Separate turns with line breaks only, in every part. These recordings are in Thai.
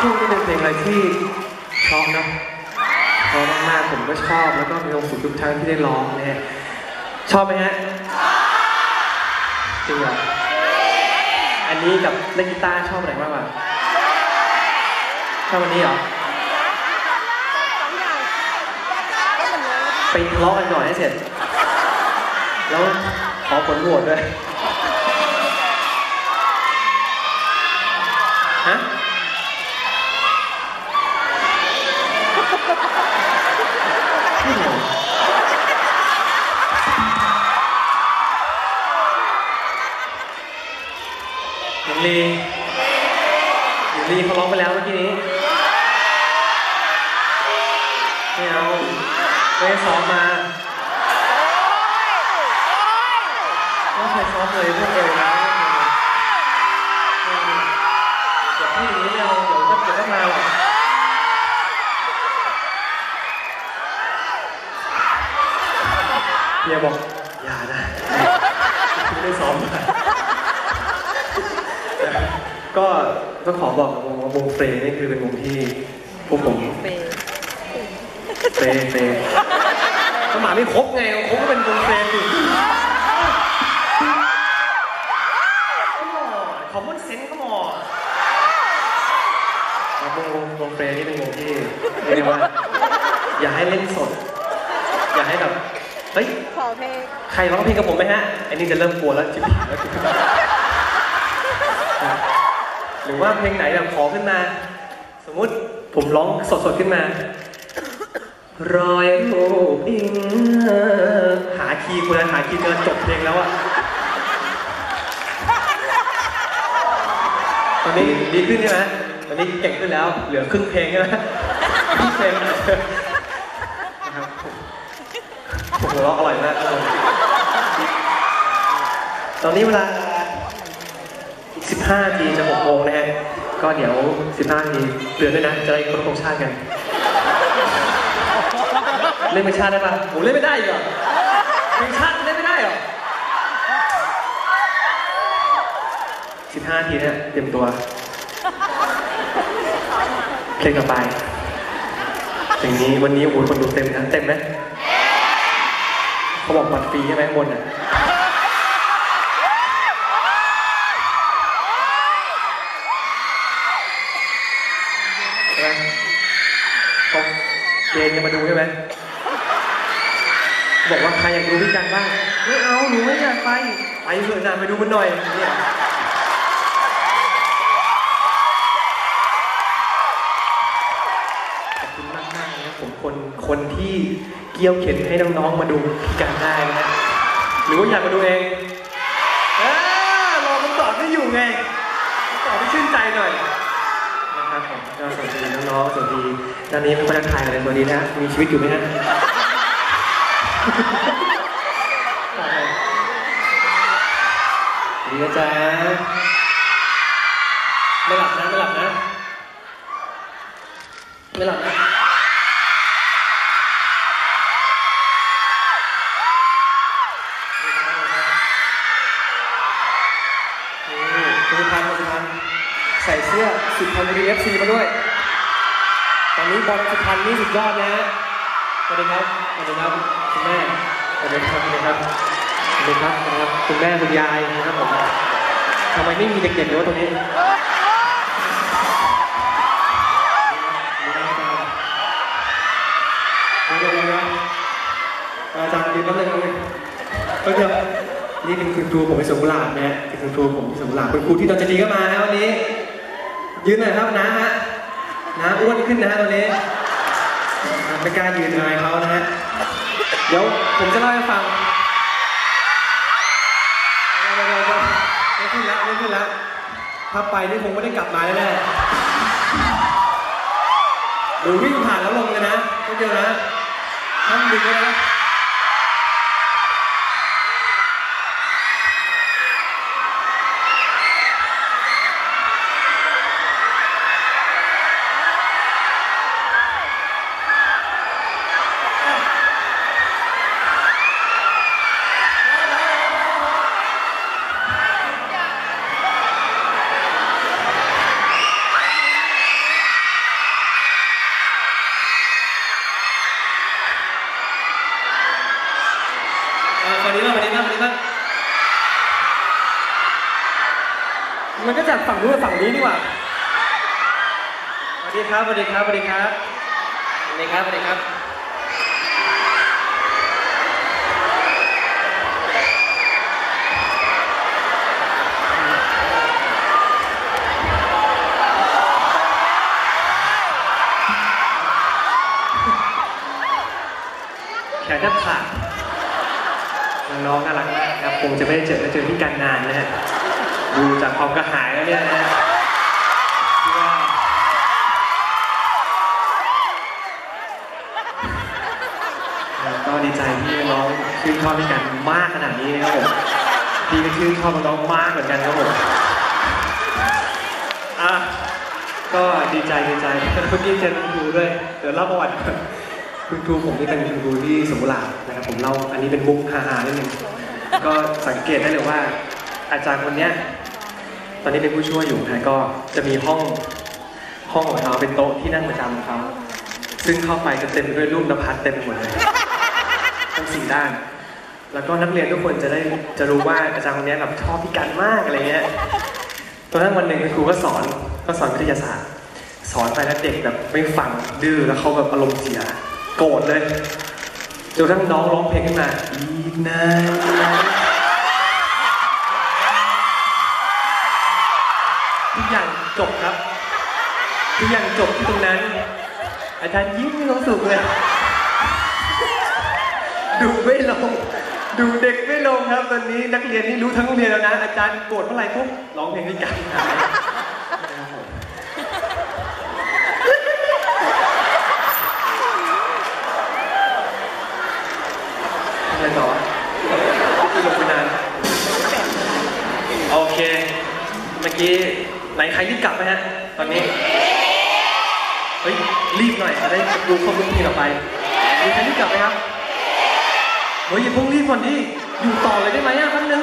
ทุ่งนี่เป็นเพลงอะไรที่เพราะนะเพราะมากๆผมก็ชอบแล้วก็มีความสุขทุกครั้งที่ได้ร้องนะฮะชอบไหมฮะจริงเหรออันนี้กับเล่นกีตาร์ชอบอะไรมากกว่าชอบวันนี้เหรอไปทะเลาะกันก่อนให้เสร็จ แล้วขอผลโหวตด้วยฮะ หญิงลีหญิงลีเขาร้องไปแล้วเมื่อกี้นี้ไม่เอาไม่ได้ซ้อมมาไม่เคยซ้อมเลยพวกเอวนะเดี๋ยวพี่อย่างนี้ไม่เอาเดี๋ยวก็เดี๋ยวก็มาหรอกเฮียบอก ก็ขอบอกกับวงว่าวงเฟรนี่คือเป็นวงที่พวกผมเฟรเฟรก็มาไม่ครบไงครบก็เป็นวงเฟรอยู่ขอมอนเซนต์ขมอนครับวงวงวงเฟรนี่เป็นวงที่เรียกได้ว่าอย่าให้เล่นสด อย่าให้แบบเฮ้ย
ขอเพลง
ใครร้องเพลงกับผมไหมฮะอันนี้จะเริ่มกลัวแล้วจิบหายแล้วหรื ว่าเพลงไหนแบบขอขึ้นมา สมมุติผมร้องสดๆขึ้นมา รอยรูปอิงหาคีย์คุณหาคีย์เกินจบเพลงแล้วอะตอนนี้ดีขึ้นใช่ไหมตอนนี้เก่งขึ้นแล้ว เหลือครึ่งเพลงใช่ไหมครึ่งเพลงนะครับโอ้โหอร่อยมากครับผมตอนนี้เวลา 15นาทีจะ6โมงนะฮะ ก็เดี๋ยว 15นาทีเตือนด้วยนะ จะได้ครบธงชาติกัน เล่นเป็นชาติได้ปะโอ้เล่นไม่ได้อีกเหรอเป็นชาติเล่นไม่ได้เหรอ15นาทีเนี่ยเตรียมตัว เพลงต่อไปเพลงนี้วันนี้โอ้โหคนดูเต็มนะ เต็มไหมเขาบอกบัตรฟรีใช่ไหมบนอะ เกณฑ์จะมาดูใช่ไหมบอกว่าใครอยากดูพี่กันบ้างไม่เอาหนูไม่อยากไปไปเถอะนะไปดูมันหน่อยเนี่ยขอบคุณมากมากๆนะครับผมคนคนที่เกี่ยวเข็นให้น้องๆมาดูพี่กันได้นะฮะหรือว่าอยากมาดูเองเออรอคำตอบที่อยู่ไงคำตอบที่ชื่นใจหน่อยนะ ครับผมก็สวัสดีน้องๆสวัสดีด้านนี้เป็นคนทักทายกันเลยสวัสดีนะมีชีวิตอยู่ไหมฮะดีนะจ๊ะไม่หลับนะไม่หลับนะไม่หลับนะคุณพันธ์คุณพันธ์ ใส่เสื้อสุพรรณบุรีเอฟซีมาด้วย ตอนนี้บอลสุพรรณนี่สุดยอดนะฮะสวัสดีครับสวัสดีครับคุณแม่สวัสดีครับสวัสดีครับสวัสดีครับนะครับคุณแม่คุณยายนะครับผมทำไมไม่มีเด็กๆเลยวะตรงนี้เดี๋ยวเดี๋ยวเดี๋ยวอาจารย์ยืนแป๊บนึงแป๊บนึงเดี๋ยวนี่เป็นคุณครูผมไปสงขลาดนะฮะเป็นคุณครูผมที่สงขลาดคุณครูที่ตอนจะดีก็มานะวันนี้ ยืนหน่อยครับนะฮะนะอ้วนขึ้นนะฮะตอนนี้ไม่กล้ายืนอายเขานะฮะ เดี๋ยวผมจะเล่าให้ฟังเดี๋ยวเดี๋ยวไม่ขึ้นแล้วไม่ขึ้นแล้ว ถ้าไปนี่คงไม่ได้กลับมาแน่ๆหรือวิ่งผ่านแล้วลงเลยนะต้องเดียวนะห้า มาดีมากมาดีมากมาดีมากมันก็จากฝั่งนู้นฝั่งนี้นี่หว่าสวัสดีครับสวัสดีครับสวัสดีครับสวัสดีครับสวัสดีครับแขนแทบขาด คงจะไม่ได้เจอเจอที่การงานนะฮะดูจากความกระหายแล้วเนี่ยนะฮะก็ดีใจที่น้องชื่นชอบพี่กันมากขนาดนี้นะครับผมพี่ก็ชื่นชอบน้องมากเหมือนกันครับผมอะก็ดีใจดีใจเมื่อกี้เจอคุณครูด้วยเดี๋ยวเล่าประวัติคุณครูผมนี่เป็นคุณครูที่สมุทรนะครับผมเล่าอันนี้เป็นมุกฮาๆนิดนึง ก็สังเกตได้เลยว่า อาจารย์คนเนี้ยตอนนี้เป็นผู้ช่วยอยู่นะก็จะมีห้องห้องของเขาเป็นโต๊ะที่นั่งประจำของเขาซึ่งเข้าไปจะเต็มไปด้วยรูปนภัสเต็มไปหมดเลยทั้งสี่ด้าน แล้วก็นักเรียนทุกคนจะได้จะรู้ว่าอาจารย์คนเนี้ยแบบชอบพี่กันมากอะไรเงี้ยตอนนั้นวันหนึ่งคุณครูก็สอนก็สอนวิทยาศาสตร์ สอนไปแล้วเด็กแบบไม่ฟังดื้อแล้วเขาแบบอารมณ์เสีย โกรธเลย จนกระทั่งน้องร้องเพลงขึ้นมาอีกนานทุกอย่างจบครับทุกอย่างจบที่ตรงนั้น อาจารย์ยิ้มมีความสุขเลย ดูไม่ลง ดูเด็กไม่ลงครับตอนนี้นักเรียนนี่รู้ทั้งโรงเรียนแล้วนะ อาจารย์โกรธเมื่อไหร่ปุ๊บร้องเพลงด้วยกันนะครับผมอะไรต่อที่ลงไปนานโอเค เมื่อ กี้ไหนใครรีบกลับไหมฮะตอนนี้เฮ้ยรีบหน่อยจะได้ดูข้อมูลที่ต่อไปมีใครรีบกลับไหมครับเฮ้ยอย่าเพิ่งรีบก่อนดิอยู่ต่อเลยได้ไหมอะแป๊บนึง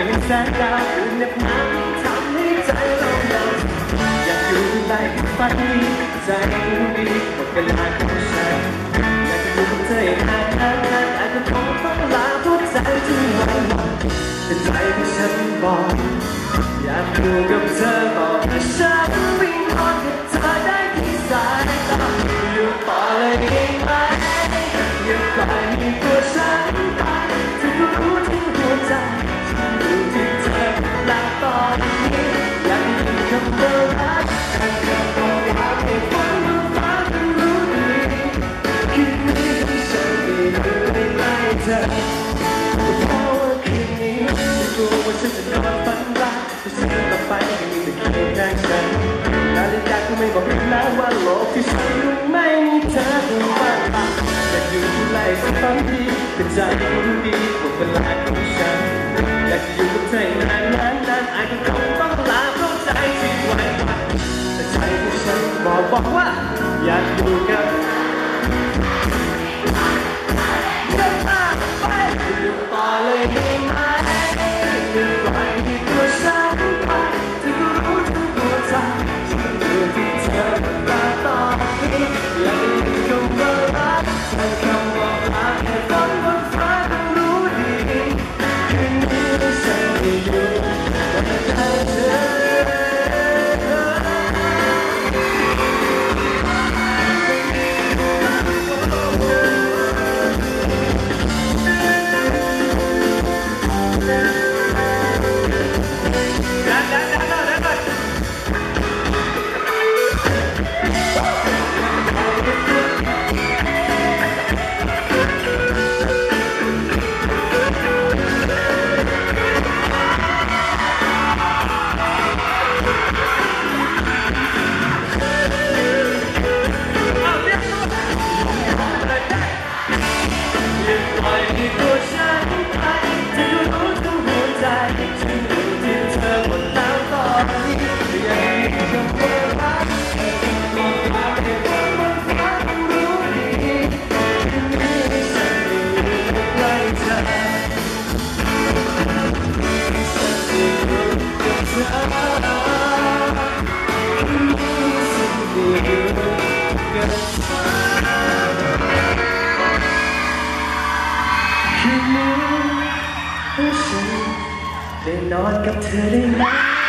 เห็นแสงดาวคืนเน็บหนาวทำให้ใจเราหนาวอยากอยู่ใกล้กับฝันใจรู้ดีหมดเวลาของฉันอยากจะอยู่กับเธออย่างนานนานนานอาจจะคงต้องลาเพราะใจที่ไหวหวั่นแต่ใจที่ฉันบอกอยากอยู่กับเธอต่อให้ฉันวิ่งนอน ธอเพราะว่าคืนนี้ฉันกลัวว่าฉันจะนอนฝันร้ายแต่ฉันต่อไปยังมีแต่เคียงข้างฉันนาฬิกาก็ไม่บอกอีกแล้วว่าโลกที่ฉันอยู่ไม่มีเธอคือว่างเปล่าอยากอยู่ที่ไหนสักครั้งดีแต่ใจรู้ดีว่าเวลาของฉันอยากจะอยู่กับเธอนานนานนานอาจจะคงต้องลาเพราะใจที่ไหวแต่ใจของฉันบอกบอกว่าอยากอยู่กับ Hello, listen, they're not got to you. night.